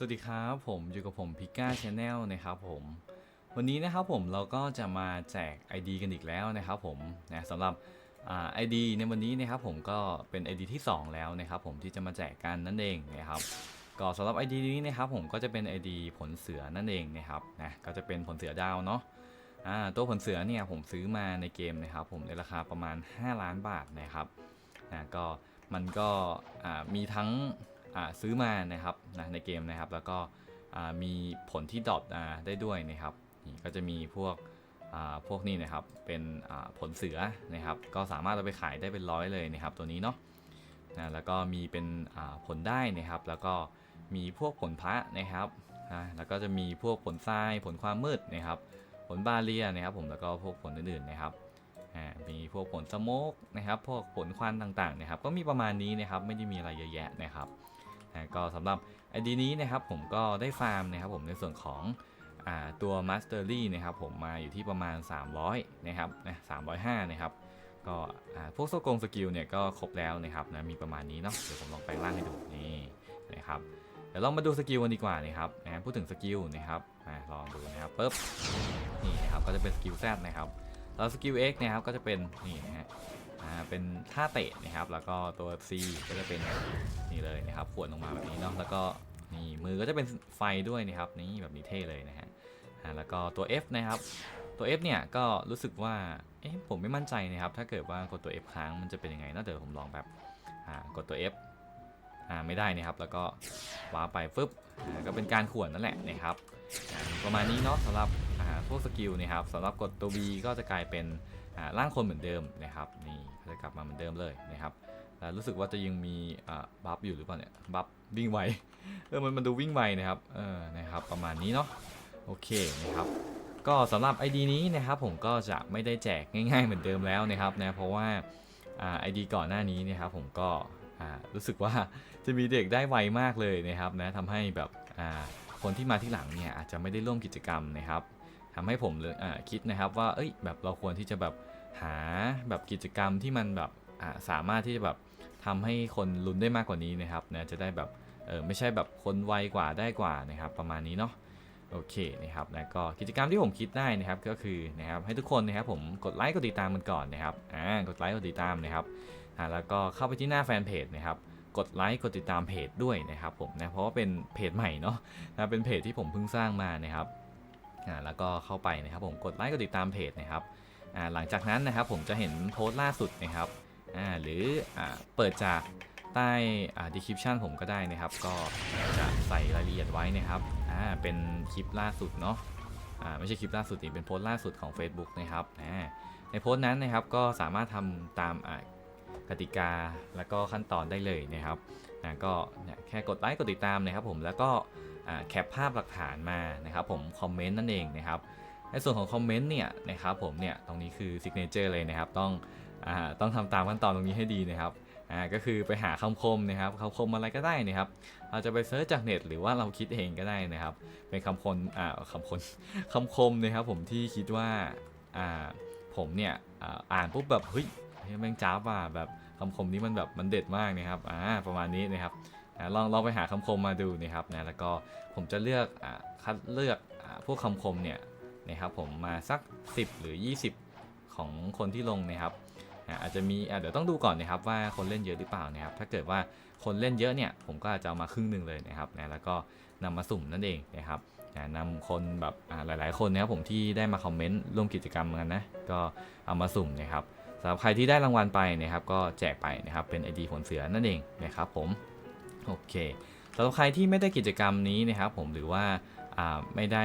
สวัสดีครับผมอยู่กับผมพิก้าชาแนลนะครับผมวันนี้นะครับผมเราก็จะมาแจก ID กันอีกแล้วนะครับผมนะสำหรับไอ่า ID ในวันนี้นะครับผมก็เป็น ID ที่ 2 แล้วนะครับผมที่จะมาแจกกันนั่นเองนะครับก็สำหรับ ID นี้นะครับผมก็จะเป็น ID ผลเสือนั่นเองนะครับนะก็จะเป็นผลเสือดาวเนาะตัวผลเสือเนี่ยผมซื้อมาในเกมนะครับผมในราคาประมาณ 5 ล้านบาทนะครับนะก็มันก็มีทั้ง ซื้อมานะครับนะในเกมนะครับแล้วก็มีผลที่ดรอปได้ด้วยนะครับก็จะมีพวกพวกนี้นะครับเป็นผลเสือนะครับ ก็สามารถเอาไปขายได้เป็นร้อยเลยนะครับ ตัวนี้เนาะนะแล้วก็มีเป็นผลได้นะครับ แล้วก็มีพวกผลพระนะครับนะแล้วก็จะมีพวกผลทรายผลความมืดนะครับ ผลบาเรียนะครับ ผมแล้วก็พวกผลอื่นๆนะครับมีพวกผลสโมกนะครับ พวกผลควันต่างๆนะครับ ก็มีประมาณนี้นะครับ ไม่ได้มีอะไรเยอะแยะนะครับ นะก็สำหรับ ID นี้นะครับผมก็ได้ฟาร์มนะครับผมในส่วนของอตัว Mastery นะครับผมมาอยู่ที่ประมาณ 300 นะครับนะ305 นะครับ ก็พวกโซกงสกิลเนี่ยก็ครบแล้วนะครับนะมีประมาณนี้เนาะเดี๋ยวผมลองแปลงร่างให้ดูนี่นะครับเดี๋ยวลองมาดูสกิลกันดีกว่านะครับนะพูดถึงสกิลนะครับลองดูนะครับปุ๊บนี่นะครับก็จะเป็นสกิล Z นะครับแล้วสกิล X นะครับก็จะเป็นนี่นะฮะ เป็นท่าเตะนะครับ แล้วก็ตัว C ก็จะเป็นนี่เลยนะครับขวดลงมาแบบนี้เนาะแล้วก็นี่มือก็จะเป็นไฟด้วยนะครับนี่แบบนี้เท่เลยนะฮะแล้วก็ตัว F นะครับตัว F เนี่ยก็รู้สึกว่าเอ๊ะผมไม่มั่นใจนะครับ ถ้าเกิดว่ากดตัว F ค้างมันจะเป็นยังไงน่าเดี๋ยวผมลองแบบอ่ากดตัว F อ่าไม่ได้นะครับ แล้วก็ว้าร์ปไปฟึบก็เป็นการขวนนั่นแหละนะครับประมาณนี้เนาะสำหรับพวกสกิลนะครับสำหรับกดตัว B ก็จะกลายเป็น ร่างคนเหมือนเดิมนะครับนี่จะกลับมาเหมือนเดิมเลยนะครับแต่รู้สึกว่าจะยังมีบัฟอยู่หรือเปล่าเนี่ยบัฟวิ่งไวเออมันมันดูวิ่งไวนะครับเออนะครับประมาณนี้เนาะโอเคนะครับก็สำหรับ ID นี้นะครับผมก็จะไม่ได้แจกง่ายๆเหมือนเดิมแล้วนะครับนะเพราะว่าไอ่า ID ก่อนหน้านี้นะครับผมก็รู้สึกว่าจะมีเด็กได้ไวมากเลยนะครับนะทำให้แบบคนที่มาที่หลังเนี่ยอาจจะไม่ได้ร่วมกิจกรรมนะครับ ทำให้ผมเลยอ่าคิดนะครับว่าเอ้ยแบบเราควรที่จะแบบหาแบบกิจกรรมที่มันแบบสามารถที่จะแบบทำให้คนลุ้นได้มากกว่านี้นะครับนะจะได้แบบเออไม่ใช่แบบคนไวกว่าได้กว่านะครับ ประมาณนี้เนาะโอเคนะครับนะก็กิจกรรมที่ผมคิดได้นะครับก็คือนะครับให้ทุกคนนะครับผมกดไลค์กดติดตามกันก่อนนะครับอ่ากดไลค์กดติดตามนะครับอ่าแล้วก็เข้าไปที่หน้าแฟนเพจนะครับกดไลค์กดติดตามเพจด้วยนะครับผมนะเพราะว่าเป็นเพจใหม่เนาะนะเป็นเพจที่ผมเพิ่งสร้างมานะครับ อ่าแล้วก็เข้าไปนะครับผมกดไลค์กดติดตามเพจนะครับอ่าหลังจากนั้นนะครับผมจะเห็นโพสต์ล่าสุดนะครับอ่าหรืออ่าเปิดจากใต้อ่า description ผมก็ได้นะครับ ก็จะใส่รายละเอียดไว้นะครับอ่าเป็นคลิปล่าสุดเนาะอ่าไม่ใช่คลิปล่าสุดนี่เป็นโพสต์ล่าสุดของ Facebook นะครับอ่าในโพสต์นั้นนะครับก็สามารถทำตามอ่ากติกาแล้วก็ขั้นตอนได้เลยนะครับอ่าก็แค่กดไลค์กดติดตามนะครับผมแล้วก็ แคปภาพหลักฐานมานะครับผมคอมเมนต์นั่นเองนะครับในส่วนของคอมเมนต์เนี่ยนะครับผมเนี่ยตรงนี้คือซิกเนเจอร์เลยนะครับต้องอต้องทำตามขั้นตอนตรงนี้ให้ดีนะครับก็คือไปหาคำคมนะครับคำคมอะไรก็ได้นะครับเราจะไปเซิร์ชจากเน็ตหรือว่าเราคิดเองก็ได้นะครับ เป็นคำคมคำคมคำคมนะครับผมที่คิดว่าผมเนี่ยอ่าอ่านปุ๊บแบบเฮ้ยแม่งจ้าว่ะแบบคำคมนี้มันแบบมันเด็ดมากนะครับประมาณนี้นะครับ ลองลองไปหาคำคมมาดูนะครับนะแล้วก็ผมจะเลือกอคัดเลือกอพวกคำคมเนี่ยนะครับผมมาสัก 10 หรือ 20 ของคนที่ลงนะครับอาจจะมีเดี๋ยวต้องดูก่อนนะครับว่าคนเล่นเยอะหรือเปล่านะครับถ้าเกิดว่าคนเล่นเยอะเนี่ยผมก็อาจจะเอามาครึ่งหนึ่งเลยนะครับนะแล้วก็นำมาสุ่มนั่นเองนะครับนำคนแบบอ่าหลาย ๆ คนนะครับผมที่ได้มาคอมเมนต์ร่วมกิจกรรมกันนะก็เอามาสุ่มนะครับสำหรับใครที่ได้รางวัลไปนะครับก็แจกไปนะครับเป็น ID ผลเสือนั่นเองนะครับผม โอเคสำหรับใครที่ไม่ได้กิจกรรมนี้นะครับผมหรือว่าไม่ได้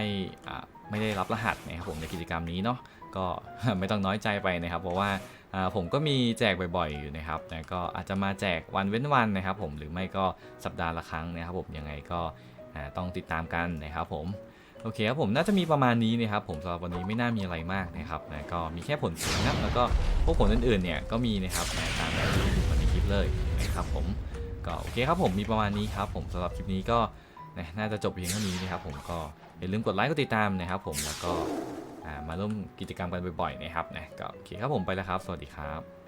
ไม่ได้รับรหัสนะครับผมในกิจกรรมนี้เนาะก็ไม่ต้องน้อยใจไปนะครับ เพราะว่าผมก็มีแจกบ่อยๆอยู่นะครับนะก็อาจจะมาแจกวันเว้นวันนะครับ ผมหรือไม่ก็สัปดาห์ละครั้งนะครับผมยังไงก็ต้องติดตามกันนะครับผมโอเคครับผมน่าจะมีประมาณนี้นะครับผมสำหรับวันนี้ไม่น่ามีอะไรมากนะครับนะก็มีแค่ผลเสียงนะแล้วก็พวกผลอื่นๆเนี่ยก็มีนะครับนะตามที่อยู่ในคลิปเลยนะครับผม ก็โอเคครับผมมีประมาณนี้ครับผมสำหรับคลิปนี้ก็น่าจะจบเพียงเท่านี้นะครับผมก็อย่าลืมกดไลค์กดติดตามนะครับผมแล้วก็มาร่วมกิจกรรมกันบ่อยๆนะครับนะก็โอเคครับผมไปแล้วครับ สวัสดีครับ